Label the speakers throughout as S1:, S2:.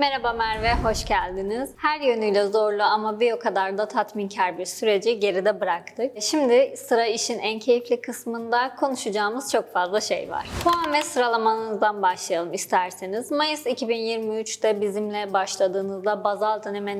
S1: Merhaba Merve, hoş geldiniz. Her yönüyle zorlu ama bir o kadar da tatminkar bir süreci geride bıraktık. Şimdi sıra işin en keyifli kısmında konuşacağımız çok fazla şey var. Puan ve sıralamanızdan başlayalım isterseniz. Mayıs 2023'te bizimle başladığınızda bazal deneme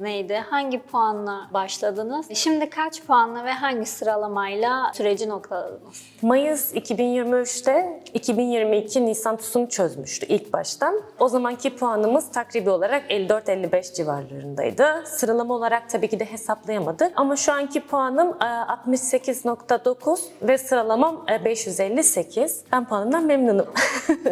S1: neydi? Hangi puanla başladınız? Şimdi kaç puanla ve hangi sıralamayla süreci noktaladınız?
S2: Mayıs 2023'te 2022 Nisan TUS'unu çözmüştü ilk baştan. O zamanki puanımız takribi olarak 54-55 civarlarındaydı. Sıralama olarak tabii ki de hesaplayamadık. Ama şu anki puanım e, 68.9 ve sıralamam e, 558. Ben puanımdan memnunum.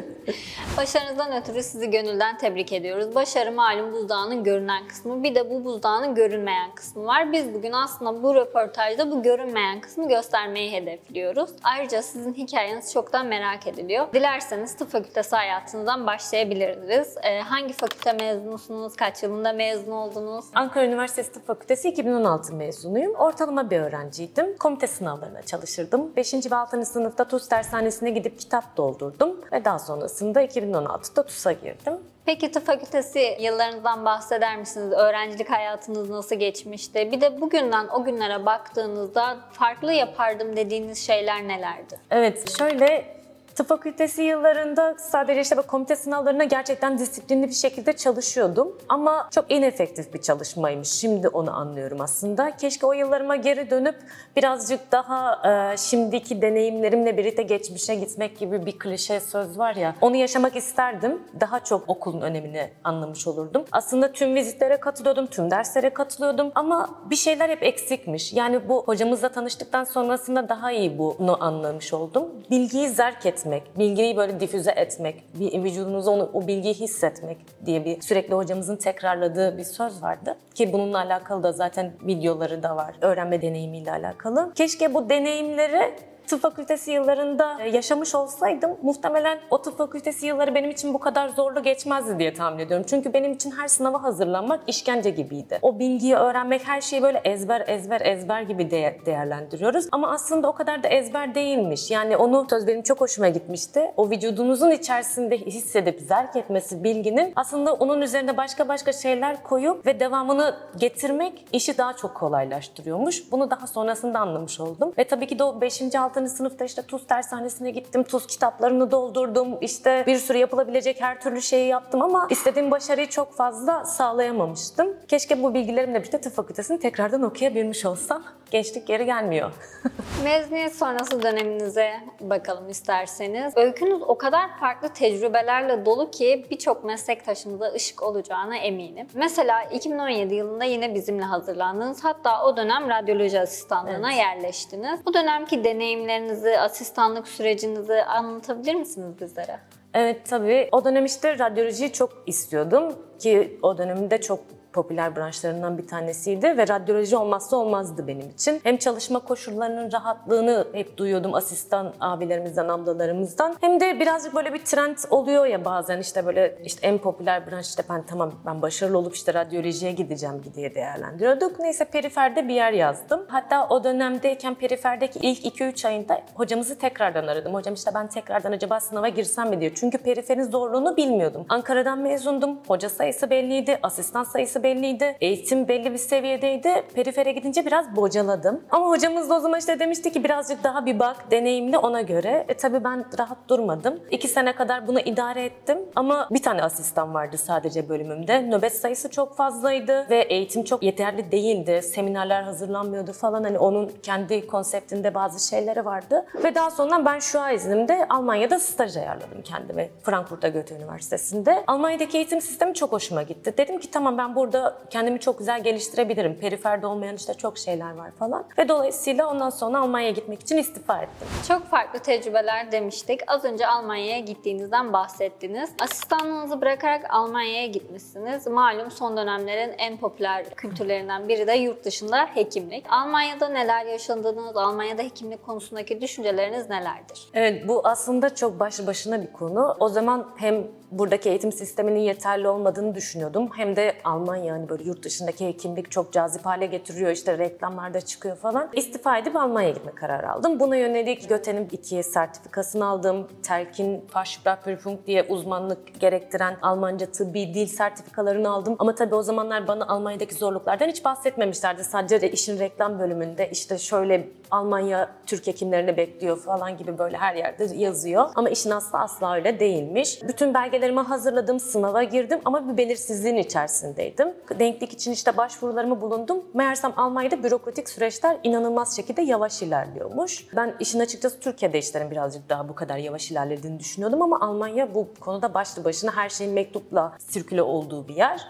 S1: Başarınızdan ötürü sizi gönülden tebrik ediyoruz. Başarı malum buzdağının görünen kısmı. Bir de bu buzdağının görünmeyen kısmı var. Biz bugün aslında bu röportajda bu görünmeyen kısmı göstermeyi hedefliyoruz. Ayrıca sizin hikayeniz çoktan merak ediliyor. Dilerseniz tıp fakültesi hayatınızdan başlayabiliriz. Ee, hangi fakülte mezunusunuz? Kaç yılında mezun oldunuz?
S2: Ankara Üniversitesi Tıp Fakültesi 2016 mezunuyum. Ortalama bir öğrenciydim. Komite sınavlarına çalışırdım. 5. ve 6. sınıfta TUS dershanesine gidip kitap doldurdum. Ve daha sonrasında 2016'da TUS'a girdim.
S1: Peki tıp fakültesi yıllarınızdan bahseder misiniz? Öğrencilik hayatınız nasıl geçmişti? Bir de bugünden o günlere baktığınızda farklı yapardım dediğiniz şeyler nelerdi?
S2: Evet, şöyle tıp fakültesi yıllarında sadece işte komite sınavlarına gerçekten disiplinli bir şekilde çalışıyordum. Ama çok inefektif bir çalışmaymış. Şimdi onu anlıyorum aslında. Keşke o yıllarıma geri dönüp birazcık daha e, şimdiki deneyimlerimle birlikte geçmişe gitmek gibi bir klişe söz var ya. Onu yaşamak isterdim. Daha çok okulun önemini anlamış olurdum. Aslında tüm vizitlere katılıyordum, tüm derslere katılıyordum ama bir şeyler hep eksikmiş. Yani bu hocamızla tanıştıktan sonrasında daha iyi bunu anlamış oldum. Bilgiyi zerk etmek, bilgiyi böyle difüze etmek, bir vücudunuza onu, o bilgiyi hissetmek diye bir sürekli hocamızın tekrarladığı bir söz vardı. Ki bununla alakalı da zaten videoları da var. Öğrenme deneyimiyle alakalı. Keşke bu deneyimleri tıp fakültesi yıllarında e, yaşamış olsaydım muhtemelen o tıp fakültesi yılları benim için bu kadar zorlu geçmezdi diye tahmin ediyorum. Çünkü benim için her sınava hazırlanmak işkence gibiydi. O bilgiyi öğrenmek her şeyi böyle ezber ezber ezber gibi de- değerlendiriyoruz. Ama aslında o kadar da ezber değilmiş. Yani onu söz benim çok hoşuma gitmişti. O vücudunuzun içerisinde hissedip zerk etmesi bilginin aslında onun üzerine başka başka şeyler koyup ve devamını getirmek işi daha çok kolaylaştırıyormuş. Bunu daha sonrasında anlamış oldum. Ve tabii ki de o 5. 6. sınıfta işte TUS dershanesine gittim. TUS kitaplarını doldurdum. İşte bir sürü yapılabilecek her türlü şeyi yaptım ama istediğim başarıyı çok fazla sağlayamamıştım. Keşke bu bilgilerimle birlikte tıp fakültesini tekrardan okuyabilmiş olsam. Gençlik geri gelmiyor.
S1: Mezuniyet sonrası döneminize bakalım isterseniz. Öykünüz o kadar farklı tecrübelerle dolu ki birçok meslektaşımıza ışık olacağına eminim. Mesela 2017 yılında yine bizimle hazırlandınız. Hatta o dönem radyoloji asistanlığına
S2: Evet.
S1: yerleştiniz. Bu dönemki deneyimlerinizi, asistanlık sürecinizi anlatabilir misiniz bizlere?
S2: Evet tabii. O dönem işte radyolojiyi çok istiyordum ki o dönemde çok popüler branşlarından bir tanesiydi ve radyoloji olmazsa olmazdı benim için. Hem çalışma koşullarının rahatlığını hep duyuyordum asistan abilerimizden, ablalarımızdan. Hem de birazcık böyle bir trend oluyor ya bazen işte böyle işte en popüler branş işte ben tamam ben başarılı olup işte radyolojiye gideceğim diye değerlendiriyorduk. Neyse periferde bir yer yazdım. Hatta o dönemdeyken periferdeki ilk 2-3 ayında hocamızı tekrardan aradım. Hocam işte ben tekrardan acaba sınava girsem mi diye. Çünkü periferin zorluğunu bilmiyordum. Ankara'dan mezundum. Hoca sayısı belliydi, asistan sayısı belliydi. Eğitim belli bir seviyedeydi. Perifere gidince biraz bocaladım. Ama hocamız da o zaman işte demişti ki birazcık daha bir bak, deneyimli ona göre. E tabii ben rahat durmadım. İki sene kadar bunu idare ettim. Ama bir tane asistan vardı sadece bölümümde. Nöbet sayısı çok fazlaydı ve eğitim çok yeterli değildi. Seminerler hazırlanmıyordu falan. Hani onun kendi konseptinde bazı şeyleri vardı. Ve daha sonra ben şu an iznimde Almanya'da staj ayarladım kendime. Frankfurt'ta Goethe Üniversitesi'nde. Almanya'daki eğitim sistemi çok hoşuma gitti. Dedim ki tamam ben burada kendimi çok güzel geliştirebilirim. Periferde olmayan işte çok şeyler var falan. Ve dolayısıyla ondan sonra Almanya'ya gitmek için istifa ettim.
S1: Çok farklı tecrübeler demiştik. Az önce Almanya'ya gittiğinizden bahsettiniz. Asistanlığınızı bırakarak Almanya'ya gitmişsiniz. Malum son dönemlerin en popüler kültürlerinden biri de yurt dışında hekimlik. Almanya'da neler yaşadınız? Almanya'da hekimlik konusundaki düşünceleriniz nelerdir?
S2: Evet bu aslında çok başlı başına bir konu. O zaman hem buradaki eğitim sisteminin yeterli olmadığını düşünüyordum hem de Almanya Hani böyle yurt dışındaki hekimlik çok cazip hale getiriyor. işte reklamlarda çıkıyor falan. İstifa edip Almanya'ya gitme kararı aldım. Buna yönelik Göte'nin iki sertifikasını aldım. Telkin Fachsprachprüfung diye uzmanlık gerektiren Almanca tıbbi dil sertifikalarını aldım. Ama tabii o zamanlar bana Almanya'daki zorluklardan hiç bahsetmemişlerdi. Sadece de işin reklam bölümünde işte şöyle Almanya Türk hekimlerini bekliyor falan gibi böyle her yerde yazıyor. Ama işin aslı asla öyle değilmiş. Bütün belgelerimi hazırladım, sınava girdim ama bir belirsizliğin içerisindeydim. Denklik için işte başvurularımı bulundum. Meğersem Almanya'da bürokratik süreçler inanılmaz şekilde yavaş ilerliyormuş. Ben işin açıkçası Türkiye'de işlerin birazcık daha bu kadar yavaş ilerlediğini düşünüyordum ama Almanya bu konuda başlı başına her şeyin mektupla sirküle olduğu bir yer.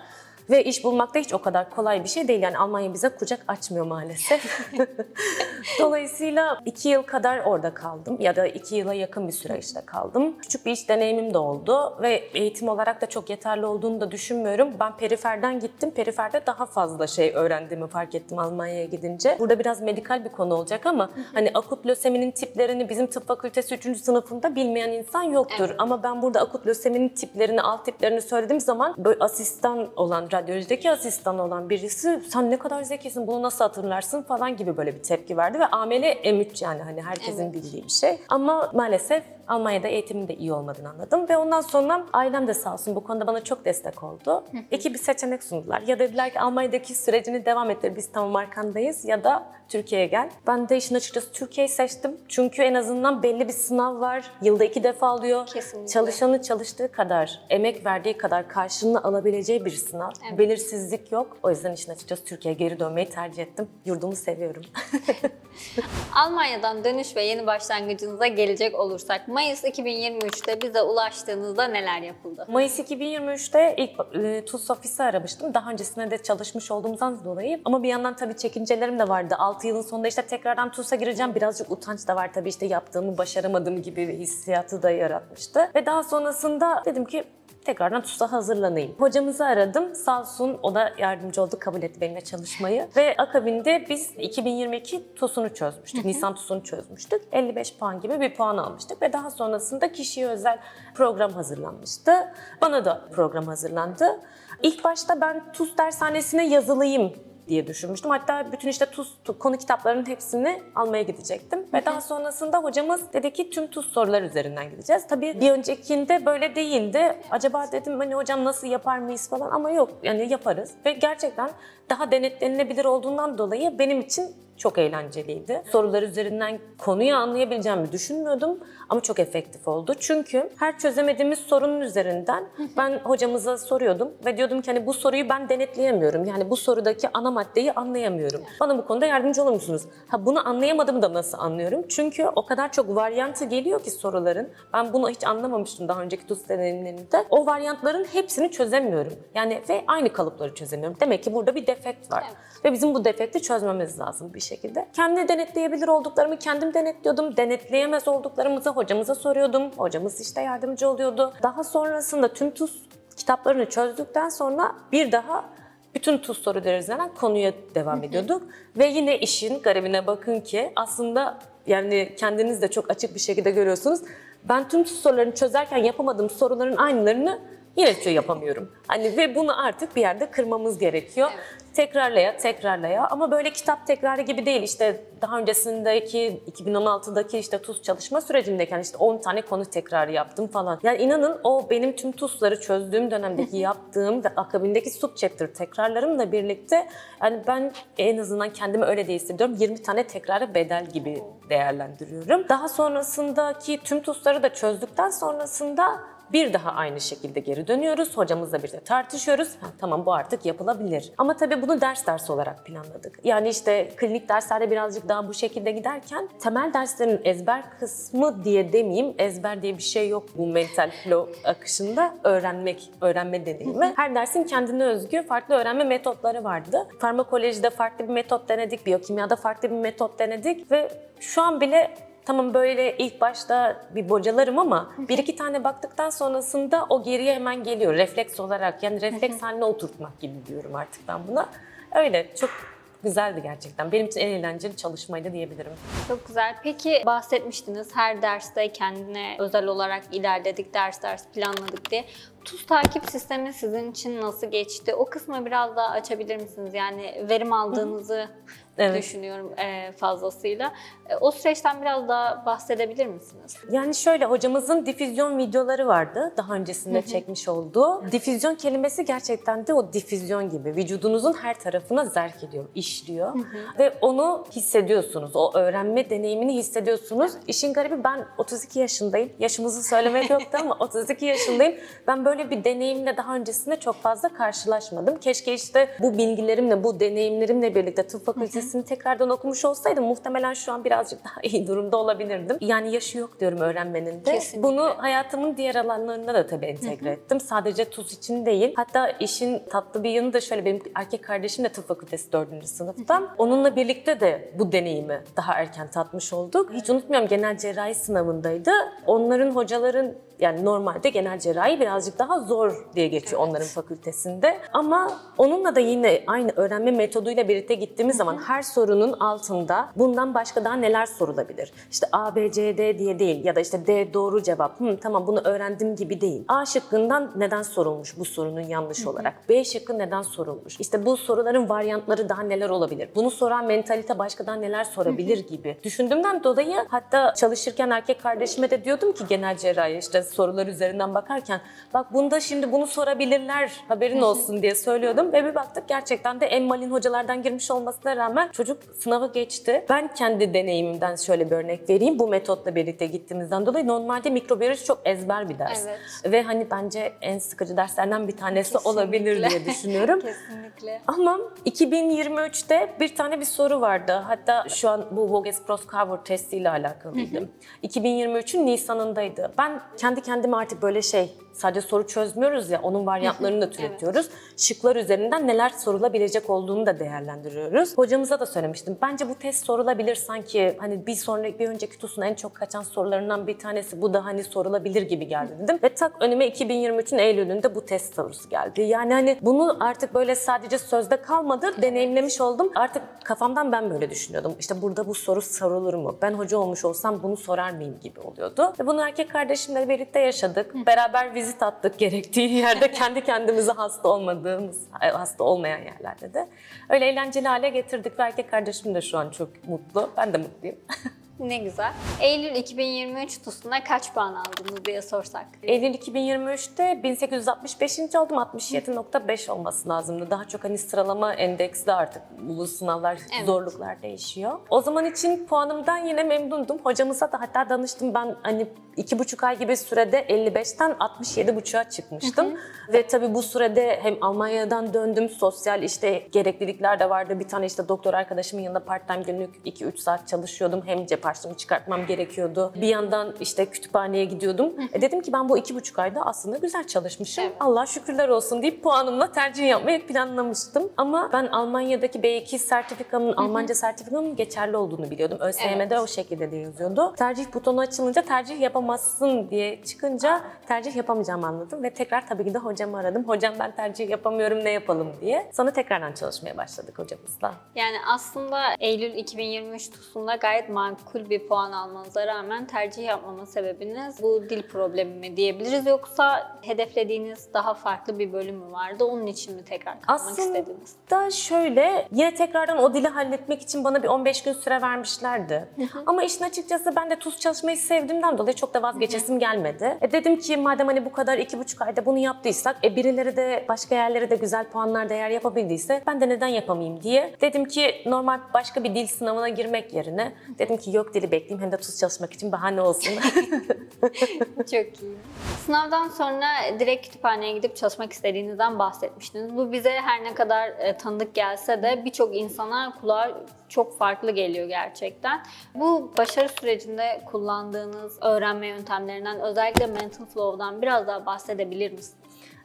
S2: Ve iş bulmak da hiç o kadar kolay bir şey değil. Yani Almanya bize kucak açmıyor maalesef. Dolayısıyla iki yıl kadar orada kaldım ya da iki yıla yakın bir süre işte kaldım. Küçük bir iş deneyimim de oldu ve eğitim olarak da çok yeterli olduğunu da düşünmüyorum. Ben periferden gittim. Periferde daha fazla şey öğrendiğimi fark ettim Almanya'ya gidince. Burada biraz medikal bir konu olacak ama hani akut löseminin tiplerini bizim tıp fakültesi 3. sınıfında bilmeyen insan yoktur.
S1: Evet.
S2: Ama ben burada akut löseminin tiplerini, alt tiplerini söylediğim zaman böyle asistan olan, radyolojideki asistan olan birisi sen ne kadar zekisin bunu nasıl hatırlarsın falan gibi böyle bir tepki verdi ve amele M3 yani hani herkesin
S1: Evet.
S2: bildiği bir şey. Ama maalesef Almanya'da eğitimin de iyi olmadığını anladım ve ondan sonra ailem de sağ olsun bu konuda bana çok destek oldu. İki bir seçenek sundular. Ya dediler ki Almanya'daki sürecini devam ettir biz tamam arkandayız ya da Türkiye'ye gel. Ben de işin açıkçası Türkiye'yi seçtim. Çünkü en azından belli bir sınav var. Yılda iki defa alıyor.
S1: Kesinlikle.
S2: Çalışanı çalıştığı kadar, emek verdiği kadar karşılığını alabileceği bir sınav.
S1: Evet.
S2: Belirsizlik yok. O yüzden işin açıkçası Türkiye'ye geri dönmeyi tercih ettim. Yurdumu seviyorum.
S1: Almanya'dan dönüş ve yeni başlangıcınıza gelecek olursak Mayıs 2023'te bize ulaştığınızda neler yapıldı?
S2: Mayıs 2023'te ilk e, TUS ofisi aramıştım. Daha öncesinde de çalışmış olduğumdan dolayı. Ama bir yandan tabii çekincelerim de vardı. 6 yılın sonunda işte tekrardan TUS'a gireceğim. Birazcık utanç da var tabii işte yaptığımı başaramadığım gibi bir hissiyatı da yaratmıştı. Ve daha sonrasında dedim ki tekrardan TUS'a hazırlanayım. Hocamızı aradım. Sağ olsun o da yardımcı oldu. Kabul etti benimle çalışmayı. Ve akabinde biz 2022 TUS'unu çözmüştük. Nisan TUS'unu çözmüştük. 55 puan gibi bir puan almıştık. Ve daha sonrasında kişiye özel program hazırlanmıştı. Bana da program hazırlandı. İlk başta ben TUS dershanesine yazılayım diye düşünmüştüm. Hatta bütün işte TUS tu- konu kitaplarının hepsini almaya gidecektim. Ve daha sonrasında hocamız dedi ki tüm TUS sorular üzerinden gideceğiz. Tabii bir öncekinde böyle değildi. Acaba dedim hani hocam nasıl yapar mıyız falan ama yok yani yaparız. Ve gerçekten daha denetlenilebilir olduğundan dolayı benim için çok eğlenceliydi. Sorular üzerinden konuyu anlayabileceğimi düşünmüyordum ama çok efektif oldu. Çünkü her çözemediğimiz sorunun üzerinden ben hocamıza soruyordum ve diyordum ki hani bu soruyu ben denetleyemiyorum. Yani bu sorudaki ana maddeyi anlayamıyorum. Bana bu konuda yardımcı olur musunuz? Ha bunu anlayamadım da nasıl anlıyorum? Çünkü o kadar çok varyantı geliyor ki soruların. Ben bunu hiç anlamamıştım daha önceki TUS deneyimlerimde. O varyantların hepsini çözemiyorum. Yani ve aynı kalıpları çözemiyorum. Demek ki burada bir defekt var.
S1: Evet.
S2: Ve bizim bu defekti çözmemiz lazım bir şekilde. Kendi denetleyebilir olduklarımı kendim denetliyordum. Denetleyemez olduklarımızı hocamıza soruyordum. Hocamız işte yardımcı oluyordu. Daha sonrasında tüm TUS kitaplarını çözdükten sonra bir daha bütün TUS soruları üzerinden konuya devam ediyorduk. Ve yine işin garibine bakın ki aslında yani kendiniz de çok açık bir şekilde görüyorsunuz. Ben tüm TUS sorularını çözerken yapamadığım soruların aynılarını yine şey yapamıyorum. Hani ve bunu artık bir yerde kırmamız gerekiyor.
S1: Evet.
S2: Tekrarlaya, tekrarlaya ama böyle kitap tekrarı gibi değil. İşte daha öncesindeki 2016'daki işte TUS çalışma sürecimdeyken işte 10 tane konu tekrarı yaptım falan. Yani inanın o benim tüm TUS'ları çözdüğüm dönemdeki yaptığım ve akabindeki subchapter tekrarlarımla birlikte yani ben en azından kendimi öyle de hissediyorum. 20 tane tekrara bedel gibi değerlendiriyorum. Daha sonrasındaki tüm TUS'ları da çözdükten sonrasında bir daha aynı şekilde geri dönüyoruz. Hocamızla bir de tartışıyoruz. Ha, tamam bu artık yapılabilir. Ama tabii bunu ders ders olarak planladık. Yani işte klinik derslerde birazcık daha bu şekilde giderken temel derslerin ezber kısmı diye demeyeyim. Ezber diye bir şey yok bu mental flow akışında. Öğrenmek, öğrenme deneyimi. Her dersin kendine özgü farklı öğrenme metotları vardı. Farmakolojide farklı bir metot denedik. Biyokimyada farklı bir metot denedik ve şu an bile Tamam böyle ilk başta bir bocalarım ama bir iki tane baktıktan sonrasında o geriye hemen geliyor refleks olarak. Yani refleks haline oturtmak gibi diyorum artık ben buna. Öyle çok güzeldi gerçekten. Benim için en eğlenceli çalışmaydı diyebilirim.
S1: Çok güzel. Peki bahsetmiştiniz her derste kendine özel olarak ilerledik, ders ders planladık diye. Tuz takip sistemi sizin için nasıl geçti? O kısmı biraz daha açabilir misiniz? Yani verim aldığınızı
S2: Evet.
S1: düşünüyorum e, fazlasıyla. E, O süreçten biraz daha bahsedebilir misiniz?
S2: Yani şöyle hocamızın difüzyon videoları vardı daha öncesinde çekmiş olduğu. Difüzyon kelimesi gerçekten de o difüzyon gibi vücudunuzun her tarafına zerk ediyor, işliyor ve onu hissediyorsunuz. O öğrenme deneyimini hissediyorsunuz. İşin garibi ben 32 yaşındayım. Yaşımızı söylemek yoktu ama 32 yaşındayım. Ben böyle bir deneyimle daha öncesinde çok fazla karşılaşmadım. Keşke işte bu bilgilerimle, bu deneyimlerimle birlikte tıp fakültesini tekrardan okumuş olsaydım muhtemelen şu an birazcık daha iyi durumda olabilirdim. Yani yaşı yok diyorum öğrenmenin de.
S1: Kesinlikle.
S2: Bunu hayatımın diğer alanlarında da tabii entegre ettim. Sadece tuz için değil. Hatta işin tatlı bir yanı da şöyle benim erkek kardeşim de tıp fakültesi 4. sınıfta. Onunla birlikte de bu deneyimi daha erken tatmış olduk. Hiç unutmuyorum genel cerrahi sınavındaydı. Onların hocaların yani normalde genel cerrahi birazcık daha zor diye geçiyor onların fakültesinde. Ama onunla da yine aynı öğrenme metoduyla birlikte gittiğimiz zaman her sorunun altında bundan başka daha neler sorulabilir? İşte A, B, C, D diye değil ya da işte D doğru cevap. Hı, tamam bunu öğrendim gibi değil. A şıkkından neden sorulmuş bu sorunun yanlış olarak? B şıkkı neden sorulmuş? İşte bu soruların varyantları daha neler olabilir? Bunu soran mentalite başkadan neler sorabilir gibi. Düşündüğümden dolayı hatta çalışırken erkek kardeşime de diyordum ki genel cerrahi işte sorular üzerinden bakarken bak bunda şimdi bunu sorabilirler haberin olsun diye söylüyordum ve bir baktık gerçekten de en malin hocalardan girmiş olmasına rağmen çocuk sınavı geçti. Ben kendi deneyimimden şöyle bir örnek vereyim. Bu metotla birlikte gittiğimizden dolayı normalde mikrobiyoloji çok ezber bir ders.
S1: Evet.
S2: Ve hani bence en sıkıcı derslerden bir tanesi
S1: Kesinlikle.
S2: olabilir diye düşünüyorum.
S1: Kesinlikle.
S2: Ama 2023'te bir tane bir soru vardı. Hatta şu an bu Voges Cross Cover testiyle alakalıydı. 2023'ün Nisan'ındaydı. Ben kendi kendime artık böyle şey sadece soru çözmüyoruz ya onun varyantlarını da türetiyoruz. Şıklar üzerinden neler sorulabilecek olduğunu da değerlendiriyoruz. Hocamıza da söylemiştim. Bence bu test sorulabilir sanki hani bir sonraki bir önceki TUS'un en çok kaçan sorularından bir tanesi bu da hani sorulabilir gibi geldi dedim. Ve tak önüme 2023'ün Eylül'ünde bu test sorusu geldi. Yani hani bunu artık böyle sadece sözde kalmadı deneyimlemiş oldum. Artık kafamdan ben böyle düşünüyordum. İşte burada bu soru sorulur mu? Ben hoca olmuş olsam bunu sorar mıyım gibi oluyordu. Ve bunu erkek kardeşimle birlikte yaşadık. Beraber vizit attık gerektiği yerde kendi kendimize hasta olmadığımız, hasta olmayan yerlerde de. Öyle eğlenceli hale getirdik ve erkek kardeşim de şu an çok mutlu. Ben de mutluyum.
S1: Ne güzel. Eylül 2023 TUS'una kaç puan aldınız diye sorsak.
S2: Eylül 2023'te 1865. oldum. 67.5 olması lazımdı. Daha çok hani sıralama endeksli artık bu sınavlar,
S1: Evet.
S2: zorluklar değişiyor. O zaman için puanımdan yine memnundum. Hocamıza da hatta danıştım. Ben hani iki buçuk ay gibi sürede 55'ten 67.5'a çıkmıştım. Ve tabii bu sürede hem Almanya'dan döndüm. Sosyal işte gereklilikler de vardı. Bir tane işte doktor arkadaşımın yanında part-time günlük 2-3 saat çalışıyordum. Hem cep harçlığımı çıkartmam gerekiyordu. Bir yandan işte kütüphaneye gidiyordum. E dedim ki ben bu iki buçuk ayda aslında güzel çalışmışım.
S1: Evet.
S2: Allah şükürler olsun deyip puanımla tercih yapmayı planlamıştım. Ama ben Almanya'daki B2 sertifikamın, Almanca sertifikamın geçerli olduğunu biliyordum. ÖSYM'de
S1: Evet.
S2: o şekilde de yazıyordu. Tercih butonu açılınca tercih yapamazsın diye çıkınca tercih yapamayacağımı anladım. Ve tekrar tabii ki de hocamı aradım. Hocam ben tercih yapamıyorum ne yapalım diye. Sonra tekrardan çalışmaya başladık hocamızla.
S1: Yani aslında Eylül 2023 TUS'unda gayet makul bir puan almanıza rağmen tercih yapmama sebebiniz bu dil problemi mi diyebiliriz yoksa hedeflediğiniz daha farklı bir bölüm mü vardı? Onun için mi tekrar kalmak
S2: Aslında
S1: istediniz?
S2: da şöyle yine tekrardan o dili halletmek için bana bir 15 gün süre vermişlerdi. Ama işin açıkçası ben de tuz çalışmayı sevdiğimden dolayı çok da vazgeçesim gelmedi. E dedim ki madem hani bu kadar iki buçuk ayda bunu yaptıysak e birileri de başka yerlere de güzel puanlar değer yapabildiyse ben de neden yapamayayım diye. Dedim ki normal başka bir dil sınavına girmek yerine dedim ki yok dili bekleyeyim hem de tuz çalışmak için bahane olsun.
S1: Çok iyi. Sınavdan sonra direkt kütüphaneye gidip çalışmak istediğinizden bahsetmiştiniz. Bu bize her ne kadar e, tanıdık gelse de birçok insana kulağa çok farklı geliyor gerçekten. Bu başarı sürecinde kullandığınız öğrenme yöntemlerinden özellikle mental flow'dan biraz daha bahsedebilir misiniz?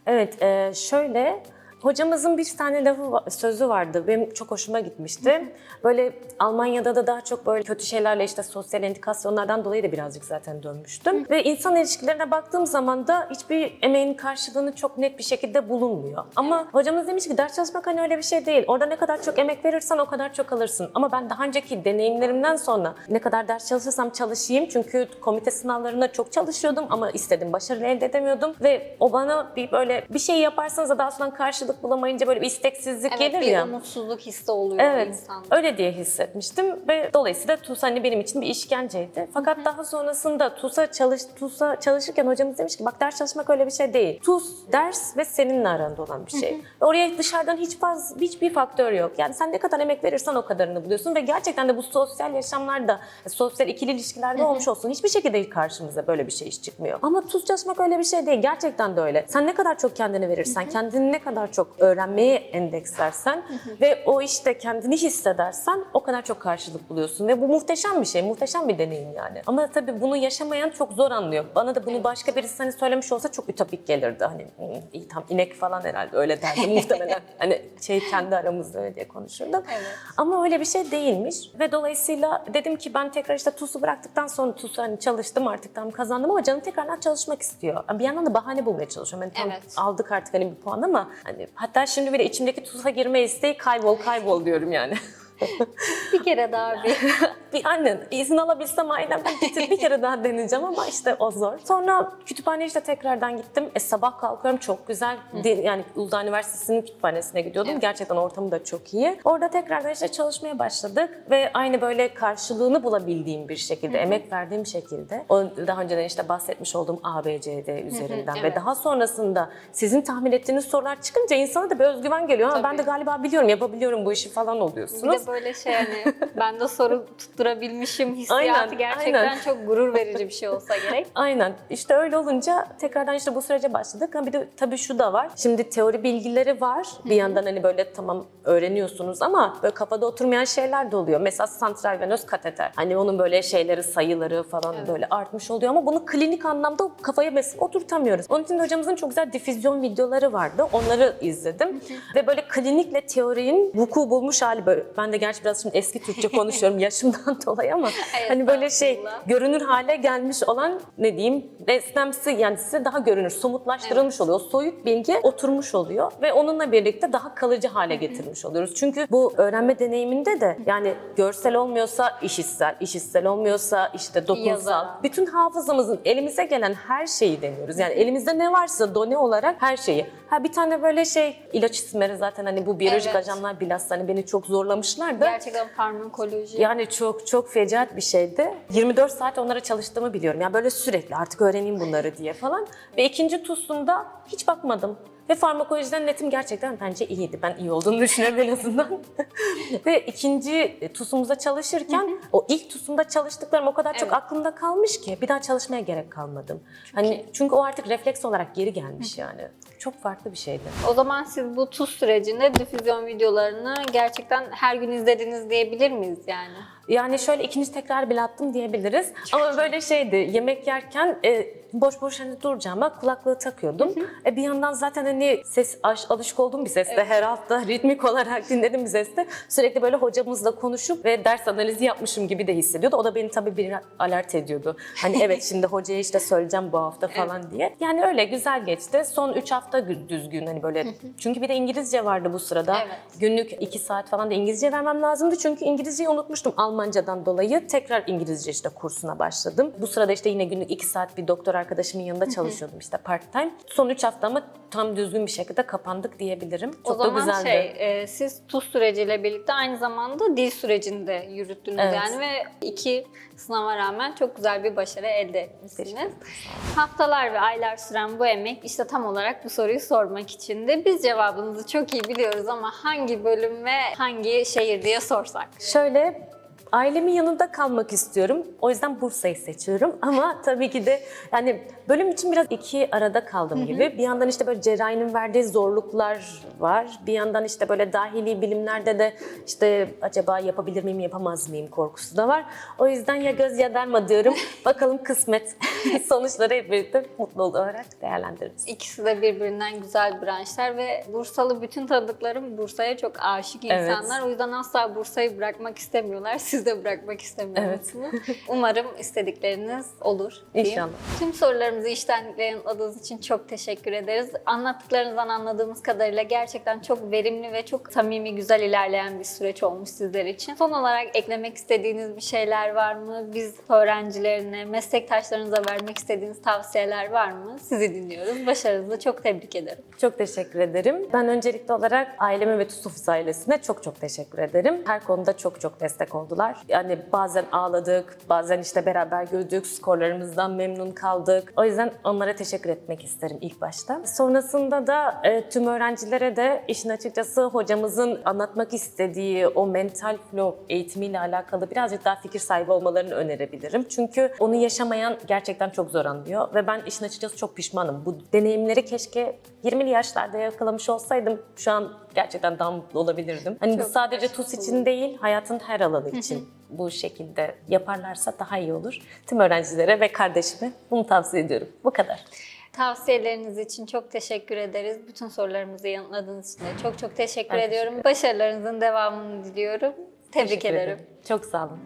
S2: Evet, e, şöyle Hocamızın bir tane lafı, sözü vardı. Benim çok hoşuma gitmişti. Böyle Almanya'da da daha çok böyle kötü şeylerle işte sosyal endikasyonlardan dolayı da birazcık zaten dönmüştüm. Ve insan ilişkilerine baktığım zaman da hiçbir emeğin karşılığını çok net bir şekilde bulunmuyor. Ama hocamız demiş ki ders çalışmak hani öyle bir şey değil. Orada ne kadar çok emek verirsen o kadar çok alırsın. Ama ben daha önceki deneyimlerimden sonra ne kadar ders çalışırsam çalışayım çünkü komite sınavlarında çok çalışıyordum ama istedim başarı elde edemiyordum ve o bana bir böyle bir şey yaparsanız da daha sonra karşılık bulamayınca böyle bir isteksizlik
S1: Evet
S2: gelir
S1: bir
S2: ya.
S1: umutsuzluk hissi oluyor
S2: Evet,
S1: insanda.
S2: öyle diye hissetmiştim ve dolayısıyla TUS hani benim için bir işkenceydi. Fakat daha sonrasında TUS'a çalış, TUS'a çalışırken hocamız demiş ki bak ders çalışmak öyle bir şey değil. TUS ders ve seninle aranda olan bir şey. Ve Oraya dışarıdan hiç faz, hiçbir faktör yok. Yani sen ne kadar emek verirsen o kadarını buluyorsun ve gerçekten de bu sosyal yaşamlarda, sosyal ikili ilişkilerde olmuş olsun hiçbir şekilde karşımıza böyle bir şey hiç çıkmıyor. Ama TUS çalışmak öyle bir şey değil. Gerçekten de öyle. Sen ne kadar çok kendini verirsen, kendini ne kadar çok öğrenmeye endekslersen ve o işte kendini hissedersen o kadar çok karşılık buluyorsun ve bu muhteşem bir şey, muhteşem bir deneyim yani. Ama tabii bunu yaşamayan çok zor anlıyor. Bana da bunu başka birisi hani söylemiş olsa çok ütopik gelirdi. Hani "Hmm, iyi tam inek falan herhalde öyle derdi muhtemelen. Hani şey kendi aramızda öyle diye konuşurduk.
S1: Evet.
S2: Ama öyle bir şey değilmiş ve dolayısıyla dedim ki ben tekrar işte TUS'u bıraktıktan sonra TUS'u hani çalıştım artık tam kazandım ama canım tekrardan çalışmak istiyor. Bir yandan da bahane bulmaya çalışıyorum. Yani tam
S1: Evet.
S2: aldık artık hani bir puan ama hani hatta şimdi bile içimdeki TUS'a girme isteği kaybol kaybol diyorum yani.
S1: Bir kere daha bir
S2: bir anne izin alabilsem aynen ben getir bir kere daha deneyeceğim ama işte o zor. Sonra kütüphaneye işte tekrardan gittim. E, sabah kalkıyorum çok güzel. Yani Uludağ Üniversitesi'nin kütüphanesine gidiyordum.
S1: Evet.
S2: Gerçekten ortamı da çok iyi. Orada tekrardan işte çalışmaya başladık ve aynı böyle karşılığını bulabildiğim bir şekilde, emek verdiğim şekilde. O daha önceden işte bahsetmiş olduğum ABCD üzerinden ve
S1: evet.
S2: daha sonrasında sizin tahmin ettiğiniz sorular çıkınca insana da bir özgüven geliyor. Ha, ben de galiba biliyorum, yapabiliyorum bu işi falan oluyorsunuz.
S1: Böyle şey hani ben de soru tutturabilmişim hissiyatı
S2: Aynen,
S1: gerçekten
S2: aynen.
S1: çok gurur verici bir şey olsa gerek.
S2: Aynen. İşte öyle olunca tekrardan işte bu sürece başladık. Ha bir de tabii şu da var. Şimdi teori bilgileri var. Bir yandan hani böyle tamam öğreniyorsunuz ama böyle kafada oturmayan şeyler de oluyor. Mesela santral venöz kateter. Hani onun böyle şeyleri, sayıları falan böyle artmış oluyor ama bunu klinik anlamda kafaya mesela oturtamıyoruz. Onun için de hocamızın çok güzel difüzyon videoları vardı. Onları izledim. Ve böyle klinikle teorinin vuku bulmuş hali böyle. Ben de gerçi biraz şimdi eski Türkçe konuşuyorum yaşımdan dolayı ama
S1: Evet,
S2: hani böyle şey görünür hale gelmiş olan ne diyeyim resnemsi yani size daha görünür, somutlaştırılmış oluyor. Soyut bilgi oturmuş oluyor ve onunla birlikte daha kalıcı hale getirmiş oluyoruz. Çünkü bu öğrenme deneyiminde de yani görsel olmuyorsa işitsel, işitsel olmuyorsa işte dokunsal. Bütün hafızamızın elimize gelen her şeyi deniyoruz. Yani elimizde ne varsa done olarak her şeyi. Ha bir tane böyle şey ilaç isimleri zaten hani bu biyolojik
S1: Evet.
S2: ajanlar bilhassa hani beni çok zorlamışlar da.
S1: Gerçekten farmakoloji.
S2: Yani çok çok fecaat bir şeydi. 24 saat onlara çalıştığımı biliyorum. Yani böyle sürekli artık öğreneyim bunları diye falan. Ve ikinci TUS'umda hiç bakmadım. Ve farmakolojiden netim gerçekten bence iyiydi. Ben iyi olduğunu düşünüyorum en azından. Ve ikinci TUS'umuza çalışırken o ilk TUS'umda çalıştıklarım o kadar çok
S1: Evet.
S2: aklımda kalmış ki bir daha çalışmaya gerek kalmadım. hani çünkü o artık refleks olarak geri gelmiş yani. Çok farklı bir şeydi.
S1: O zaman siz bu tuz sürecinde difüzyon videolarını gerçekten her gün izlediniz diyebilir miyiz yani?
S2: Yani şöyle ikinci tekrar bile attım diyebiliriz. Ama böyle şeydi yemek yerken e, boş boş hani duracağıma kulaklığı takıyordum. E, bir yandan zaten hani ses alışık olduğum bir seste her hafta ritmik olarak dinledim bir seste. Sürekli böyle hocamızla konuşup ve ders analizi yapmışım gibi de hissediyordu. O da beni tabii bir alert ediyordu. Hani evet şimdi hocaya işte söyleyeceğim bu hafta falan diye. Yani öyle güzel geçti. Son 3 hafta gü- düzgün hani böyle. Çünkü bir de İngilizce vardı bu sırada.
S1: Evet.
S2: Günlük 2 saat falan da İngilizce vermem lazımdı. Çünkü İngilizceyi unutmuştum Almancadan dolayı. Tekrar İngilizce işte kursuna başladım. Bu sırada işte yine günlük 2 saat bir doktor arkadaşımın yanında çalışıyordum işte part time. Son 3 haftamı tam düzgün bir şekilde kapandık diyebilirim. Çok
S1: o zaman
S2: da güzeldi.
S1: şey, e, siz tuz süreciyle birlikte aynı zamanda dil sürecinde yürüttünüz
S2: Evet.
S1: yani ve iki sınava rağmen çok güzel bir başarı elde etmişsiniz. Haftalar ve aylar süren bu emek işte tam olarak bu soruyu sormak içindi. Biz cevabınızı çok iyi biliyoruz ama hangi bölüm ve hangi şehir diye sorsak?
S2: Şöyle Ailemin yanında kalmak istiyorum. O yüzden Bursa'yı seçiyorum. Ama tabii ki de yani bölüm için biraz iki arada kaldım gibi. Bir yandan işte böyle cerrahinin verdiği zorluklar var. Bir yandan işte böyle dahili bilimlerde de işte acaba yapabilir miyim, yapamaz mıyım korkusu da var. O yüzden ya göz ya darma diyorum. Bakalım kısmet. Sonuçları hep birlikte mutlu olarak değerlendiririz.
S1: İkisi de birbirinden güzel branşlar ve Bursalı bütün tanıdıklarım Bursa'ya çok aşık
S2: Evet.
S1: insanlar. O yüzden asla Bursa'yı bırakmak istemiyorlar. Siz de bırakmak istemiyorsunuz. Umarım istedikleriniz olur. diyeyim.
S2: İnşallah.
S1: Tüm sorularımızı içtenlikle yanıtladığınız için çok teşekkür ederiz. Anlattıklarınızdan anladığımız kadarıyla gerçekten çok verimli ve çok samimi, güzel ilerleyen bir süreç olmuş sizler için. Son olarak eklemek istediğiniz bir şeyler var mı? Biz öğrencilerine, meslektaşlarınıza vermek istediğiniz tavsiyeler var mı? Sizi dinliyoruz. Başarınızı çok tebrik ederim.
S2: Çok teşekkür ederim. Ben öncelikli olarak aileme ve TUSUFUS ailesine çok çok teşekkür ederim. Her konuda çok çok destek oldular. Yani bazen ağladık, bazen işte beraber güldük, skorlarımızdan memnun kaldık. O yüzden onlara teşekkür etmek isterim ilk başta. Sonrasında da e, tüm öğrencilere de işin açıkçası hocamızın anlatmak istediği o mental flow eğitimiyle alakalı birazcık daha fikir sahibi olmalarını önerebilirim. Çünkü onu yaşamayan gerçekten çok zor anlıyor ve ben işin açıkçası çok pişmanım. Bu deneyimleri keşke 20'li yaşlarda yakalamış olsaydım şu an gerçekten daha mutlu olabilirdim. Hani bu
S1: Çok
S2: sadece TUS için değil, hayatın her alanı için bu şekilde yaparlarsa daha iyi olur. Tüm öğrencilere ve kardeşime bunu tavsiye ediyorum. Bu kadar.
S1: Tavsiyeleriniz için çok teşekkür ederiz. Bütün sorularımızı yanıtladığınız için de çok çok teşekkür
S2: Ben
S1: ediyorum. Başarılarınızın devamını diliyorum. Tebrik
S2: Teşekkür
S1: ederim.
S2: Çok sağ olun.